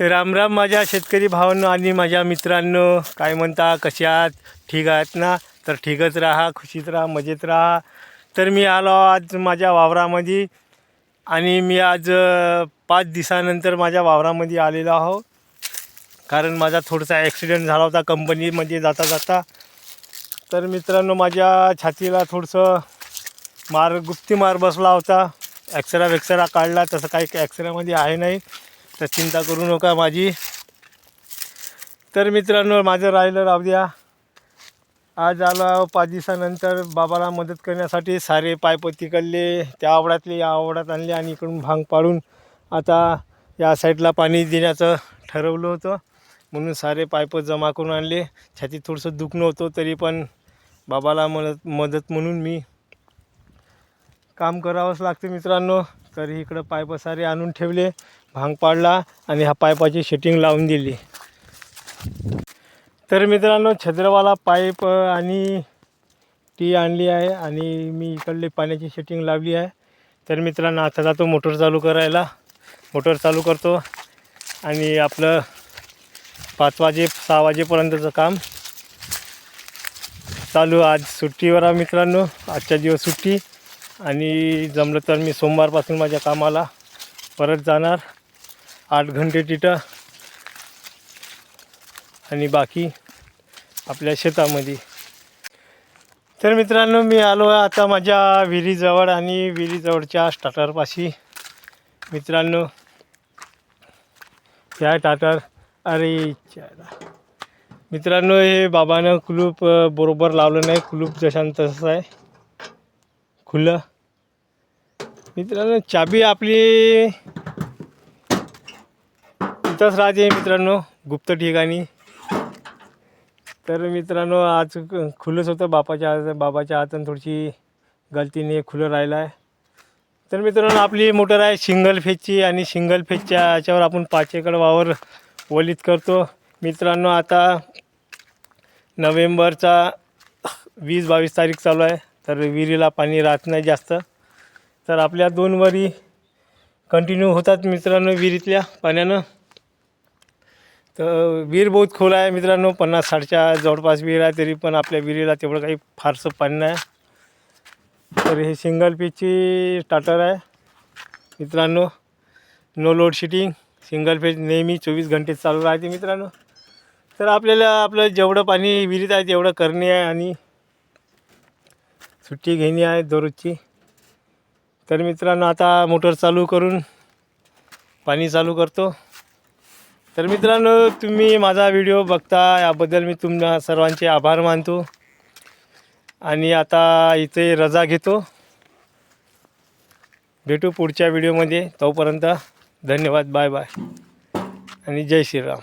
राम राम माझ्या शेतकरी भावांनो आणि माझ्या मित्रांनो. काय म्हणता? कसे आहात? ठीक आहात ना? तर ठीकच राहा खुशीत राहा मजेत राहा. तर मी आलो आज माझ्या वावरामध्ये आणि मी आज पाच दिवसानंतर माझ्या वावरामध्ये आलेलो आहो कारण माझा थोडासा ॲक्सिडेंट झाला होता कंपनीमध्ये जाता जाता. तर मित्रांनो माझ्या छातीला थोडंसं मार गुप्ती मार बसला होता. ॲक्सरा वेक्सरा काढला. तसं काही ॲक्सरामध्ये आहे नाही. तर चिंता करू नका माझी. तर मित्रांनो माझं राहिलं राहू द्या. आज आलो पाच दिवसानंतर बाबाला मदत करण्यासाठी. सारे पायप तिकडले त्या आवडातले या आवडात आणले आणि इकडून भांग पाडून आता या साईडला पाणी देण्याचं ठरवलं होतं. म्हणून सारे पायप जमा करून आणले. छातीत थोडंसं दुखणं होतं तरी पण बाबाला मदत मदत म्हणून मी काम करावंच लागतं मित्रांनो. तर इकडं पायप सारे आणून ठेवले भांग पाडला आणि ह्या पायपाची शेटिंग लावून दिली. तर मित्रांनो छद्रवाला पाईप आणि टी आणली आहे आणि मी इकडली पाण्याची शेटिंग लावली आहे. तर मित्रांनो आता जातो मोटर चालू करायला. मोटर चालू करतो आणि आपलं पाच वाजे सहा वाजेपर्यंतचं काम चालू. आज सुट्टीवर आहे मित्रांनो आजच्या दिवस सुट्टी. आणि जमलं तर मी सोमवारपासून माझ्या कामाला परत जाणार. आठ घंटे तिथं. आणि बाकी आपल्या शेतामध्ये. तर मित्रांनो मी आलो आहे आता माझ्या विहिरीजवळ आणि विहिरीजवळच्या स्टार्टरपाशी. मित्रांनो ह्या टाटर अरे चायला. मित्रांनो हे बाबानं कुलूप बरोबर लावलं नाही. कुलूप जशान तसं आहे. खुलं. मित्रांनो चाबी आपली इथंच राहते मित्रांनो गुप्त ठिकाणी. तर मित्रांनो आज क- खुलंच होतं बापाच्या हात बाबाच्या हातून थोडीशी गलतीने खुलं राहिलं आहे तर मित्रांनो आपली मोटर आहे सिंगल फेजची आणि सिंगल फेजच्या याच्यावर आपण पाच एकर वावर वलित करतो. मित्रांनो आता नोव्हेंबरचा वीस बावीस तारीख चालू आहे. तर विहिरीला पाणी राहत नाही जास्त. तर आपल्या दोन वरी कंटिन्यू होतात मित्रांनो विहिरीतल्या पाण्यानं. तर विहीर बहुत खोल आहे मित्रांनो पन्नास साठच्या जवळपास विहीर आहे तरी पण आपल्या विहिरीला तेवढं काही फारसं पाणी नाही. तर हे सिंगल पीचची स्टार्टर आहे. मित्रांनो no load shedding single phase नेहमी चोवीस घंटे चालू राहते मित्रांनो. तर आपल्याला आपलं जेवढं पाणी विहिरीत आहे तेवढं करणे आहे आणि सुट्टी घेणे आहे दररोजची. तर मित्रांनो आता मोटर चालू करून पाणी चालू करतो. तर मित्रांनो तुम्ही माझा व्हिडिओ बघता याबद्दल मी तुम्हा सर्वांचे आभार मानतो. आणि आता इथे रजा घेतो. भेटू पुढच्या व्हिडिओमध्ये. तोपर्यंत धन्यवाद बाय बाय. आणि जय श्रीराम.